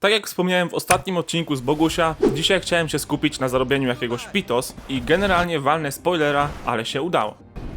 Tak jak wspomniałem w ostatnim odcinku z Bogusia, dzisiaj chciałem się skupić na zarobieniu jakiegoś pitos i generalnie walnę spoilera, ale się udało.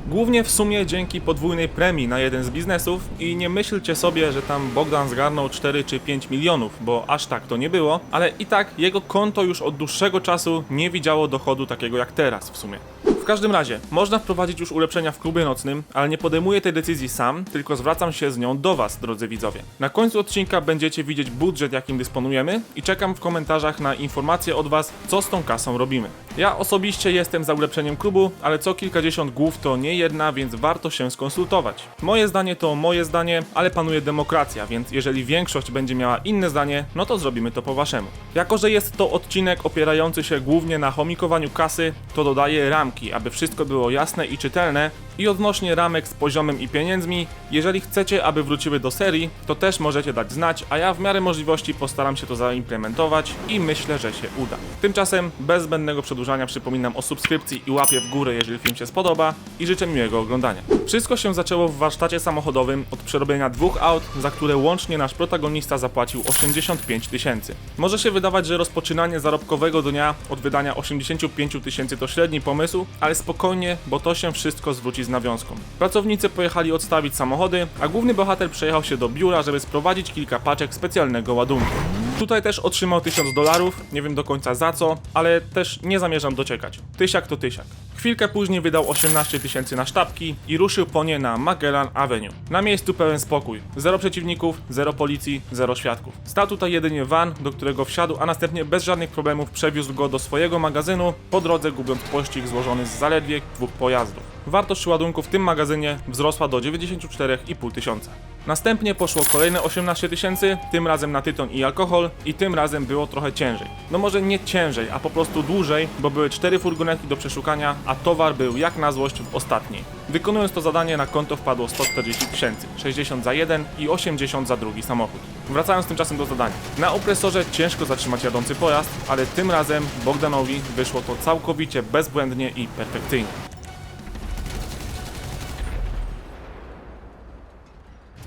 Głównie w sumie dzięki podwójnej premii na jeden z biznesów i nie myślcie sobie, że tam Bogdan zgarnął 4 czy 5 milionów, bo aż tak to nie było, ale i tak jego konto już od dłuższego czasu nie widziało dochodu takiego jak teraz w sumie. W każdym razie, można wprowadzić już ulepszenia w klubie nocnym, ale nie podejmuję tej decyzji sam, tylko zwracam się z nią do Was, drodzy widzowie. Na końcu odcinka będziecie widzieć budżet, jakim dysponujemy i czekam w komentarzach na informacje od Was, co z tą kasą robimy. Ja osobiście jestem za ulepszeniem klubu, ale co kilkadziesiąt głów to nie jedna, więc warto się skonsultować. Moje zdanie to moje zdanie, ale panuje demokracja, więc jeżeli większość będzie miała inne zdanie, no to zrobimy to po Waszemu. Jako, że jest to odcinek opierający się głównie na chomikowaniu kasy, to dodaję ramki, aby wszystko było jasne i czytelne. I odnośnie ramek z poziomem i pieniędzmi, jeżeli chcecie, aby wróciły do serii, to też możecie dać znać, a ja w miarę możliwości postaram się to zaimplementować i myślę, że się uda. Tymczasem, bez zbędnego przedłużania, przypominam o subskrypcji i łapie w górę, jeżeli film się spodoba i życzę miłego oglądania. Wszystko się zaczęło w warsztacie samochodowym od przerobienia dwóch aut, za które łącznie nasz protagonista zapłacił 85 tysięcy. Może się wydawać, że rozpoczynanie zarobkowego dnia od wydania 85 tysięcy to średni pomysł, ale spokojnie, bo to się wszystko zwróci z nawiązką. Pracownicy pojechali odstawić samochody, a główny bohater przejechał się do biura, żeby sprowadzić kilka paczek specjalnego ładunku. Tutaj też otrzymał 1000 dolarów, nie wiem do końca za co, ale też nie zamierzam dociekać. Tysiak to tysiak. Chwilkę później wydał 18 tysięcy na sztabki i ruszył po nie na Magellan Avenue. Na miejscu pełen spokój. Zero przeciwników, zero policji, zero świadków. Stał tutaj jedynie van, do którego wsiadł, a następnie bez żadnych problemów przewiózł go do swojego magazynu, po drodze gubiąc pościg złożony z zaledwie dwóch pojazdów. Wartość ładunku w tym magazynie wzrosła do 94,5 tysiąca. Następnie poszło kolejne 18 tysięcy, tym razem na tytoń i alkohol i tym razem było trochę ciężej. No może nie ciężej, a po prostu dłużej, bo były cztery furgonetki do przeszukania, a towar był jak na złość w ostatniej. Wykonując to zadanie na konto wpadło 140 tysięcy, 60 za jeden i 80 za drugi samochód. Wracając tymczasem do zadania. Na opresorze ciężko zatrzymać jadący pojazd, ale tym razem Bogdanowi wyszło to całkowicie bezbłędnie i perfekcyjnie.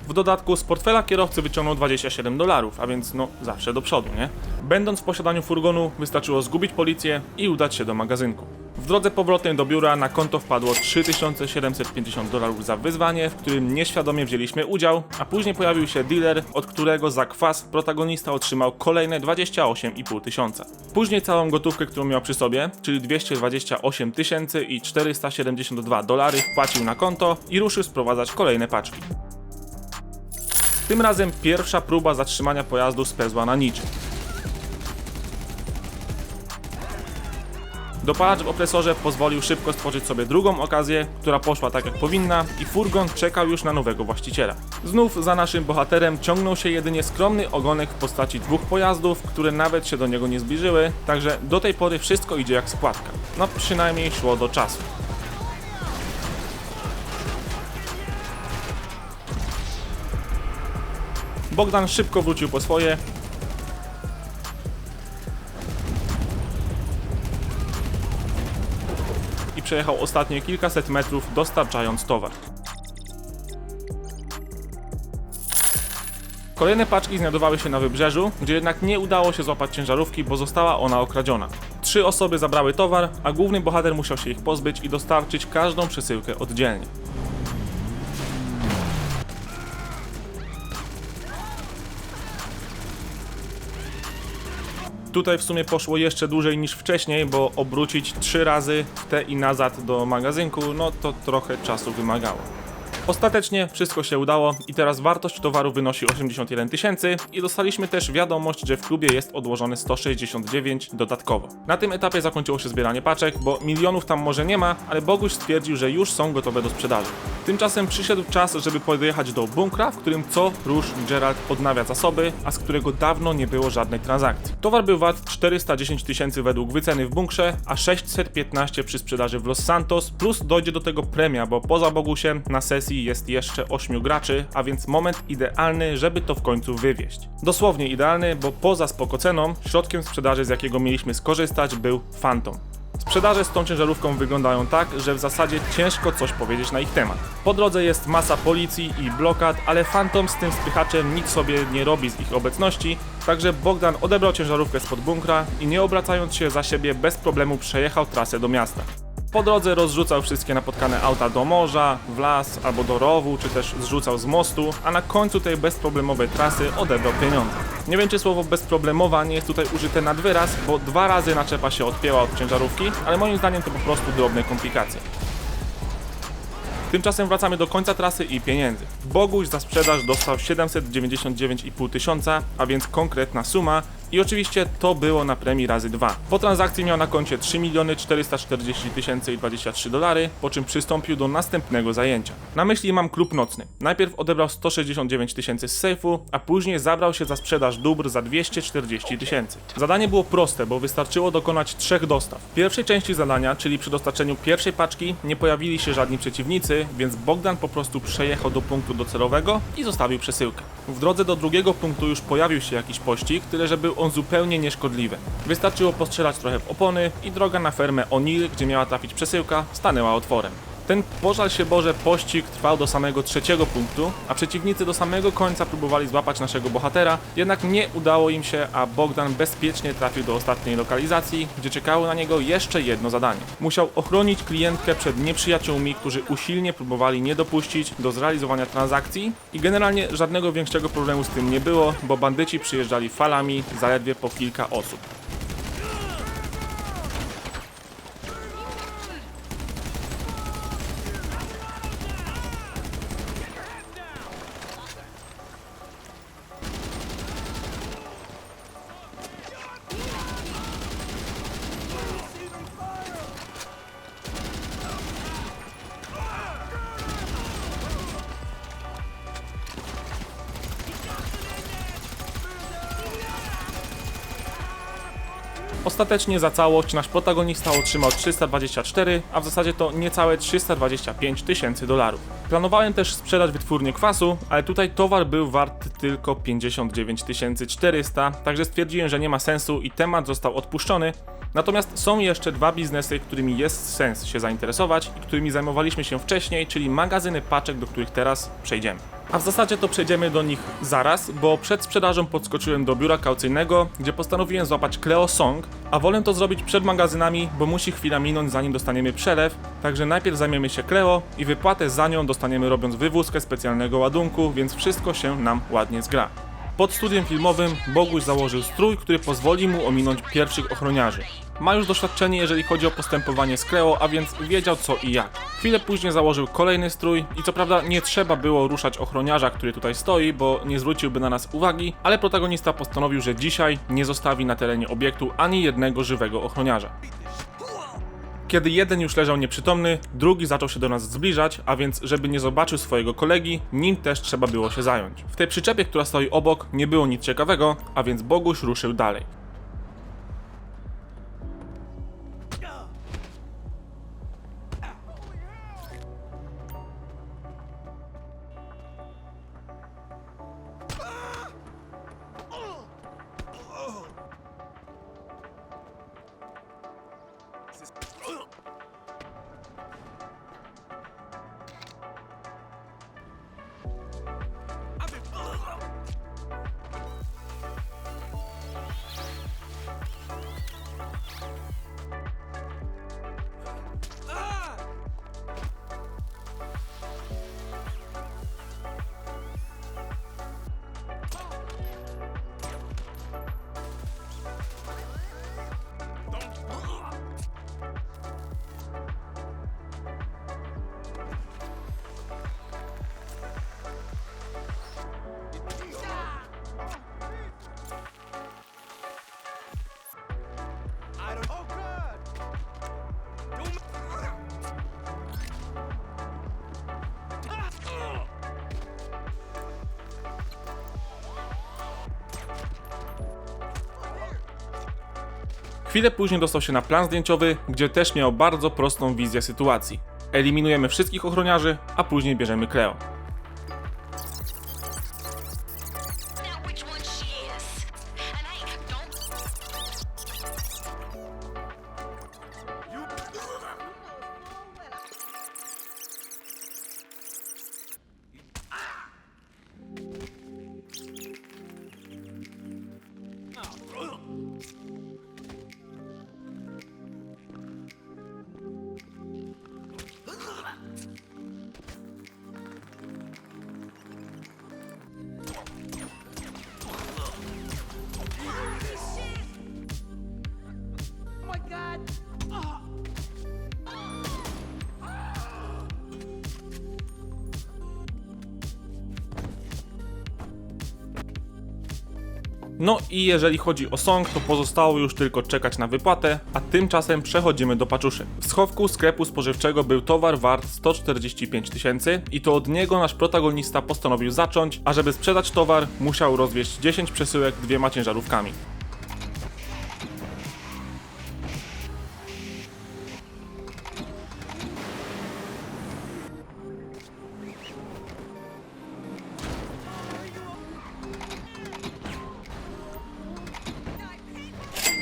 W dodatku z portfela kierowcy wyciągnął 27 dolarów, a więc no zawsze do przodu, nie? Będąc w posiadaniu furgonu, wystarczyło zgubić policję i udać się do magazynku. W drodze powrotnej do biura na konto wpadło 3750 dolarów za wyzwanie, w którym nieświadomie wzięliśmy udział, a później pojawił się dealer, od którego za kwas protagonista otrzymał kolejne 28,5 tysiąca. Później całą gotówkę, którą miał przy sobie, czyli 228 tysięcy i 472 dolary wpłacił na konto i ruszył sprowadzać kolejne paczki. Tym razem pierwsza próba zatrzymania pojazdu spełzła na niczym. Dopalacz w opresorze pozwolił szybko stworzyć sobie drugą okazję, która poszła tak jak powinna i furgon czekał już na nowego właściciela. Znów za naszym bohaterem ciągnął się jedynie skromny ogonek w postaci dwóch pojazdów, które nawet się do niego nie zbliżyły, także do tej pory wszystko idzie jak spłatka. No przynajmniej szło do czasu. Bogdan szybko wrócił po swoje. Przejechał ostatnie kilkaset metrów, dostarczając towar. Kolejne paczki znajdowały się na wybrzeżu, gdzie jednak nie udało się złapać ciężarówki, bo została ona okradziona. Trzy osoby zabrały towar, a główny bohater musiał się ich pozbyć i dostarczyć każdą przesyłkę oddzielnie. Tutaj w sumie poszło jeszcze dłużej niż wcześniej, bo obrócić trzy razy w te i nazad do magazynku, no to trochę czasu wymagało. Ostatecznie wszystko się udało i teraz wartość towaru wynosi 81 tysięcy i dostaliśmy też wiadomość, że w klubie jest odłożone 169 dodatkowo. Na tym etapie zakończyło się zbieranie paczek, bo milionów tam może nie ma, ale Boguś stwierdził, że już są gotowe do sprzedaży. Tymczasem przyszedł czas, żeby podjechać do bunkra, w którym co rusz Gerald odnawia zasoby, a z którego dawno nie było żadnej transakcji. Towar był wart 410 tysięcy według wyceny w bunkrze, a 615 przy sprzedaży w Los Santos, plus dojdzie do tego premia, bo poza Bogusiem na sesji jest jeszcze 8 graczy, a więc moment idealny, żeby to w końcu wywieźć. Dosłownie idealny, bo poza spoko ceną, środkiem sprzedaży z jakiego mieliśmy skorzystać był Phantom. Sprzedaże z tą ciężarówką wyglądają tak, że w zasadzie ciężko coś powiedzieć na ich temat. Po drodze jest masa policji i blokad, ale Phantom z tym spychaczem nic sobie nie robi z ich obecności, także Bogdan odebrał ciężarówkę spod bunkra i nie obracając się za siebie bez problemu przejechał trasę do miasta. Po drodze rozrzucał wszystkie napotkane auta do morza, w las albo do rowu, czy też zrzucał z mostu, a na końcu tej bezproblemowej trasy odebrał pieniądze. Nie wiem czy słowo bezproblemowa nie jest tutaj użyte nad wyraz, bo dwa razy naczepa się odpięła od ciężarówki, ale moim zdaniem to po prostu drobne komplikacje. Tymczasem wracamy do końca trasy i pieniędzy. Boguś za sprzedaż dostał 799,5 tysiąca, a więc konkretna suma i oczywiście to było na premii razy 2. Po transakcji miał na koncie 3 miliony 440 tysięcy i 23 dolary, po czym przystąpił do następnego zajęcia. Na myśli mam klub nocny. Najpierw odebrał 169 tysięcy z sejfu, a później zabrał się za sprzedaż dóbr za 240 tysięcy. Zadanie było proste, bo wystarczyło dokonać trzech dostaw. W pierwszej części zadania, czyli przy dostarczeniu pierwszej paczki, nie pojawili się żadni przeciwnicy, więc Bogdan po prostu przejechał do punktu docelowego i zostawił przesyłkę. W drodze do drugiego punktu już pojawił się jakiś pościg, tyle że był on zupełnie nieszkodliwy. Wystarczyło postrzelać trochę w opony i droga na fermę O'Neill, gdzie miała trafić przesyłka, stanęła otworem. Ten pożal się Boże pościg trwał do samego trzeciego punktu, a przeciwnicy do samego końca próbowali złapać naszego bohatera, jednak nie udało im się, a Bogdan bezpiecznie trafił do ostatniej lokalizacji, gdzie czekało na niego jeszcze jedno zadanie. Musiał ochronić klientkę przed nieprzyjaciółmi, którzy usilnie próbowali nie dopuścić do zrealizowania transakcji i generalnie żadnego większego problemu z tym nie było, bo bandyci przyjeżdżali falami zaledwie po kilka osób. Ostatecznie za całość nasz protagonista otrzymał 324, a w zasadzie to niecałe 325 tysięcy dolarów. Planowałem też sprzedać wytwórnię kwasu, ale tutaj towar był wart tylko 59 400, także stwierdziłem, że nie ma sensu i temat został odpuszczony. Natomiast są jeszcze dwa biznesy, którymi jest sens się zainteresować i którymi zajmowaliśmy się wcześniej, czyli magazyny paczek, do których teraz przejdziemy. A w zasadzie to przejdziemy do nich zaraz, bo przed sprzedażą podskoczyłem do biura kaucyjnego, gdzie postanowiłem złapać Cleo Song, a wolę to zrobić przed magazynami, bo musi chwila minąć zanim dostaniemy przelew, także najpierw zajmiemy się Cleo i wypłatę za nią dostaniemy robiąc wywózkę specjalnego ładunku, więc wszystko się nam ładnie zgra. Pod studiem filmowym Boguś założył strój, który pozwoli mu ominąć pierwszych ochroniarzy. Ma już doświadczenie, jeżeli chodzi o postępowanie z Cleo, a więc wiedział co i jak. Chwilę później założył kolejny strój i co prawda nie trzeba było ruszać ochroniarza, który tutaj stoi, bo nie zwróciłby na nas uwagi, ale protagonista postanowił, że dzisiaj nie zostawi na terenie obiektu ani jednego żywego ochroniarza. Kiedy jeden już leżał nieprzytomny, drugi zaczął się do nas zbliżać, a więc żeby nie zobaczył swojego kolegi, nim też trzeba było się zająć. W tej przyczepie, która stoi obok, nie było nic ciekawego, a więc Boguś ruszył dalej. Chwilę później dostał się na plan zdjęciowy, gdzie też miał bardzo prostą wizję sytuacji. Eliminujemy wszystkich ochroniarzy, a później bierzemy Cleo. No i jeżeli chodzi o song, to pozostało już tylko czekać na wypłatę, a tymczasem przechodzimy do paczuszy. W schowku sklepu spożywczego był towar wart 145 tysięcy i to od niego nasz protagonista postanowił zacząć, a żeby sprzedać towar, musiał rozwieźć 10 przesyłek dwiema ciężarówkami.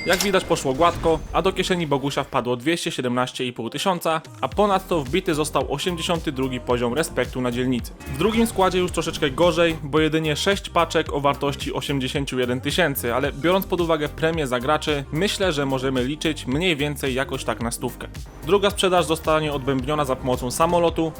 Jak widać poszło gładko, a do kieszeni Bogusia wpadło 217,5 tysiąca, a ponadto wbity został 82 poziom respektu na dzielnicy. W drugim składzie już troszeczkę gorzej, bo jedynie 6 paczek o wartości 81 tysięcy, ale biorąc pod uwagę premię za graczy, myślę, że możemy liczyć mniej więcej jakoś tak na stówkę. Druga sprzedaż zostanie odbębniona za pomocą samolotu,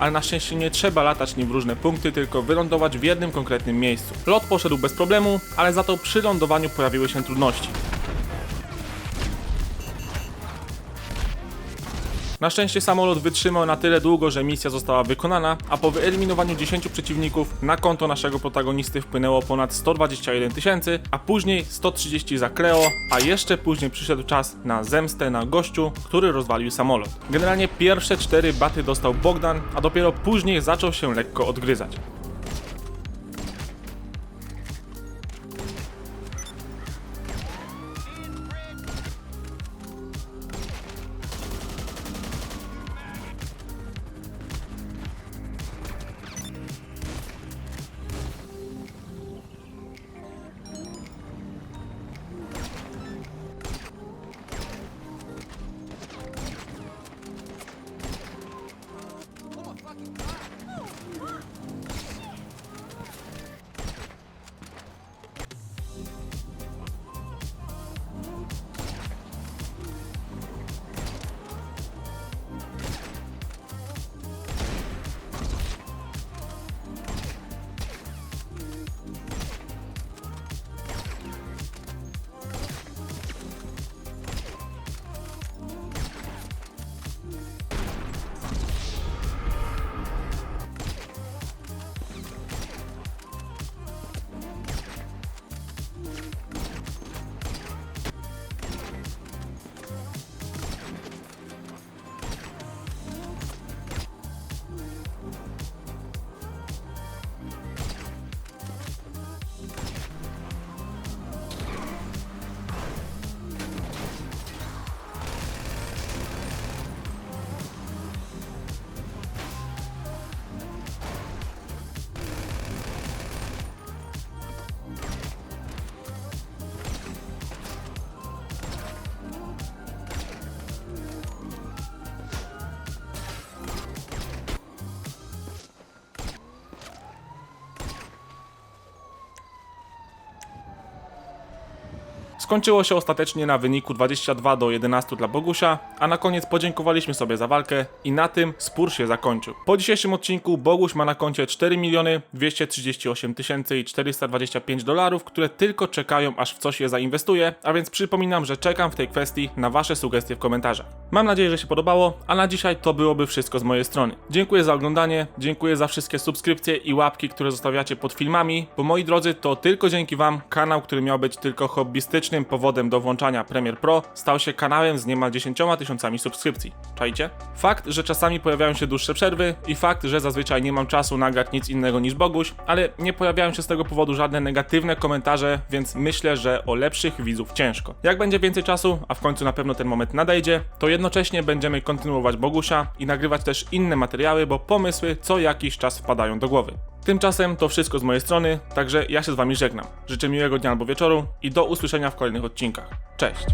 ale na szczęście nie trzeba latać nim w różne punkty, tylko wylądować w jednym konkretnym miejscu. Lot poszedł bez problemu, ale za to przy lądowaniu pojawiły się trudności. Na szczęście samolot wytrzymał na tyle długo, że misja została wykonana, a po wyeliminowaniu 10 przeciwników na konto naszego protagonisty wpłynęło ponad 121 tysięcy, a później 130 za Cleo, a jeszcze później przyszedł czas na zemstę na gościu, który rozwalił samolot. Generalnie pierwsze 4 baty dostał Bogdan, a dopiero później zaczął się lekko odgryzać. Skończyło się ostatecznie na wyniku 22 do 11 dla Bogusia, a na koniec podziękowaliśmy sobie za walkę i na tym spór się zakończył. Po dzisiejszym odcinku Boguś ma na koncie 4 miliony 238 tysięcy i 425 dolarów, które tylko czekają aż w coś je zainwestuje, a więc przypominam, że czekam w tej kwestii na wasze sugestie w komentarzach. Mam nadzieję, że się podobało, a na dzisiaj to byłoby wszystko z mojej strony. Dziękuję za oglądanie, dziękuję za wszystkie subskrypcje i łapki, które zostawiacie pod filmami, bo moi drodzy, to tylko dzięki wam kanał, który miał być tylko hobbystycznym powodem do włączania Premiere Pro, stał się kanałem z niemal 10 tysiącami subskrypcji. Czajcie? Fakt, że czasami pojawiają się dłuższe przerwy i fakt, że zazwyczaj nie mam czasu nagrać nic innego niż Boguś, ale nie pojawiają się z tego powodu żadne negatywne komentarze, więc myślę, że o lepszych widzów ciężko. Jak będzie więcej czasu, a w końcu na pewno ten moment nadejdzie, to jednocześnie będziemy kontynuować Bogusia i nagrywać też inne materiały, bo pomysły co jakiś czas wpadają do głowy. Tymczasem to wszystko z mojej strony, także ja się z wami żegnam. Życzę miłego dnia albo wieczoru i do usłyszenia w kolejnych odcinkach. Cześć!